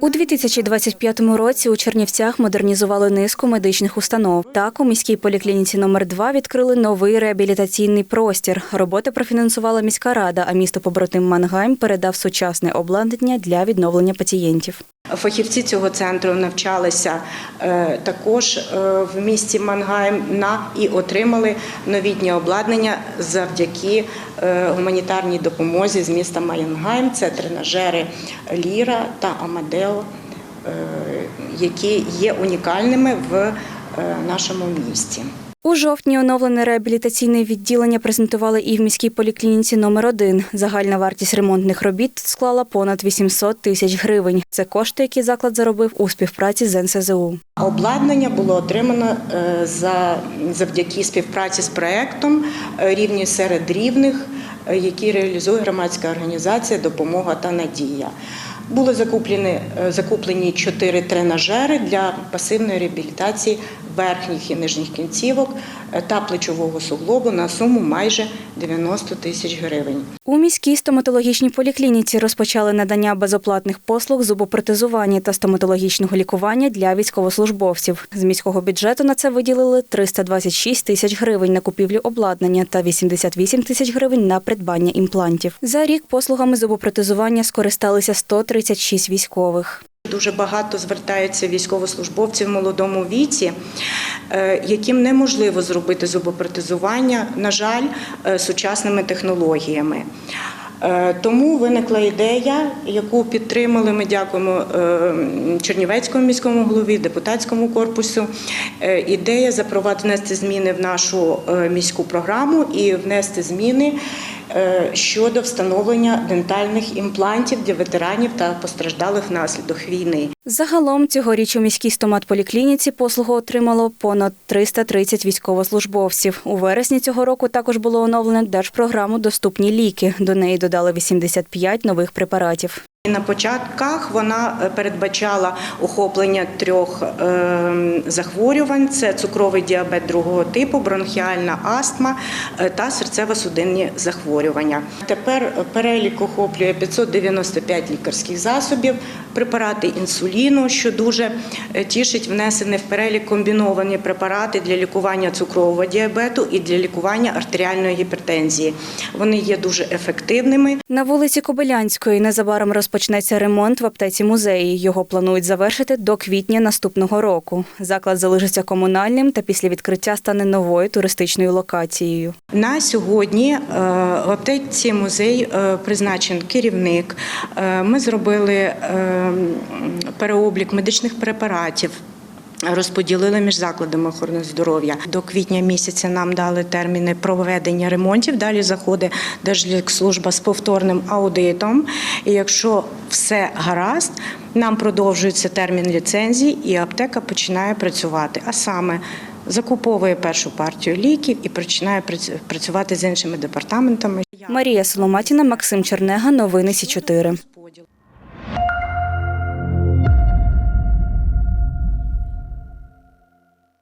У 2025 році у Чернівцях модернізували низку медичних установ. Так, у міській поліклініці номер 2 відкрили новий реабілітаційний простір. Роботи профінансувала міська рада, а місто побратим Мангайм передав сучасне обладнання для відновлення пацієнтів. Фахівці цього центру навчалися е, також е, в місті Мангайм на і отримали новітнє обладнання завдяки е, гуманітарній допомозі з міста Мангайм. Це тренажери Ліра та Амадео, які є унікальними в нашому місті. У жовтні оновлене реабілітаційне відділення презентували і в міській поліклініці номер 1 Загальна вартість ремонтних робіт склала понад 800 тисяч гривень. Це кошти, які заклад заробив у співпраці з НСЗУ. Обладнання було отримано е, за, завдяки співпраці з проектом е, рівні серед рівних, е, який реалізує громадська організація Допомога та надія. Були закуплені, е, закуплені чотири тренажери для пасивної реабілітації верхніх і нижніх кінцівок та плечового суглобу на суму майже 90 тисяч гривень. У міській стоматологічній поліклініці розпочали надання безоплатних послуг зубопротезування та стоматологічного лікування для військовослужбовців. З міського бюджету на це виділили 326 тисяч гривень на купівлю обладнання та 88 тисяч гривень на придбання імплантів. За рік послугами зубопротезування скористалися 136 військових. Дуже багато звертаються військовослужбовців в молодому віці, е, яким неможливо зробити зубопротезування, на жаль, е, сучасними технологіями. Е, Тому виникла ідея, яку підтримали. Ми дякуємо е, Чернівецькому міському голові, депутатському корпусу. Е, Ідея запровадити зміни в нашу е, міську програму і внести зміни е, щодо встановлення дентальних імплантів для ветеранів та постраждалих внаслідок війни. Загалом цьогоріч у міській стоматполіклініці послугу отримало понад 330 військовослужбовців. У вересні цього року також було оновлено держпрограму Доступні ліки. До неї додали 85 нових препаратів. На початках вона е, передбачала охоплення трьох е, захворювань: це цукровий діабет другого типу, бронхіальна астма е, та серцево-судинні захворювання. Тепер перелік охоплює 595 лікарських засобів, препарати інсуліну, що дуже е, тішить внесені в перелік комбіновані препарати для лікування цукрового діабету і для лікування артеріальної гіпертензії. Вони є дуже ефективними. На вулиці Кобилянської незабаром розпочнеться ремонт в аптеці музеї. Його планують завершити до квітня наступного року. Заклад залишиться комунальним та після відкриття стане новою туристичною локацією. На сьогодні е, в аптеці музей призначений керівник. Е, Ми зробили е, переоблік медичних препаратів. Розподілили між закладами охорони здоров'я до квітня місяця. Нам дали терміни проведення ремонтів. Далі заходить Держлікслужба з повторним аудитом. І якщо все гаразд, нам продовжується термін ліцензії, і аптека починає працювати. А саме закуповує першу партію ліків і починає прац- працювати з іншими департаментами. Марія Соломатіна, Максим Чернега. Новини Сі 4